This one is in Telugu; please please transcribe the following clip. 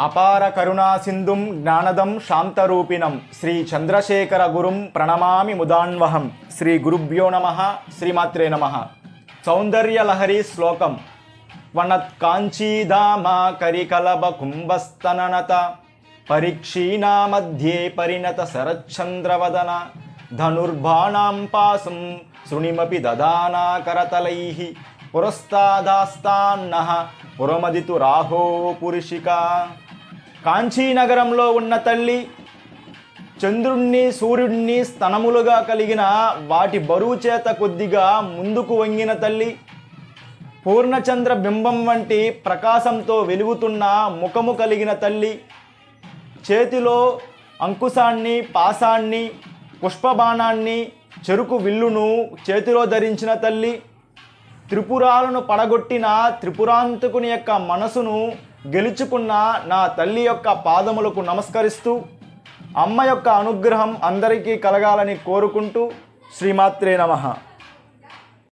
అపార కరుణా సింధుం జ్ఞానదం శాంతరూపిణం శ్రీ చంద్రశేఖర గురుం ప్రణమామి ముదాన్వహం శ్రీ గురుభ్యో నమ శ్రీమాత్రే నమ. సౌందర్యలహరి శ్లోకం. వనత్ కాంచీధామా కరికలభ కుంభస్తననత పరీక్షీణా మధ్యే పరిణత శరచ్చంద్రవదన ధనుర్బాణాం పాసం శృణిమపి దదానా కరతలైః పురస్తాదాస్తాన్న. పురమదితు రాహో పురుషిక. కాంచీనగరంలో ఉన్న తల్లి చంద్రుణ్ణి సూర్యుణ్ణి స్తనములుగా కలిగిన వాటి బరువు చేత కొద్దిగా ముందుకు వంగిన తల్లి పూర్ణచంద్ర బింబం వంటి ప్రకాశంతో వెలుగుతున్న ముఖము కలిగిన తల్లి చేతిలో అంకుశాన్ని పాసాన్ని పుష్పబాణాన్ని చెరుకు విల్లును చేతిలో ధరించిన తల్లి త్రిపురాలను పడగొట్టిన త్రిపురాంతకుని యొక్క మనసును గెలుచుకున్న నా తల్లి యొక్క పాదములకు నమస్కరిస్తూ అమ్మ యొక్క అనుగ్రహం అందరికీ కలగాలని కోరుకుంటూ శ్రీమాత్రే నమః.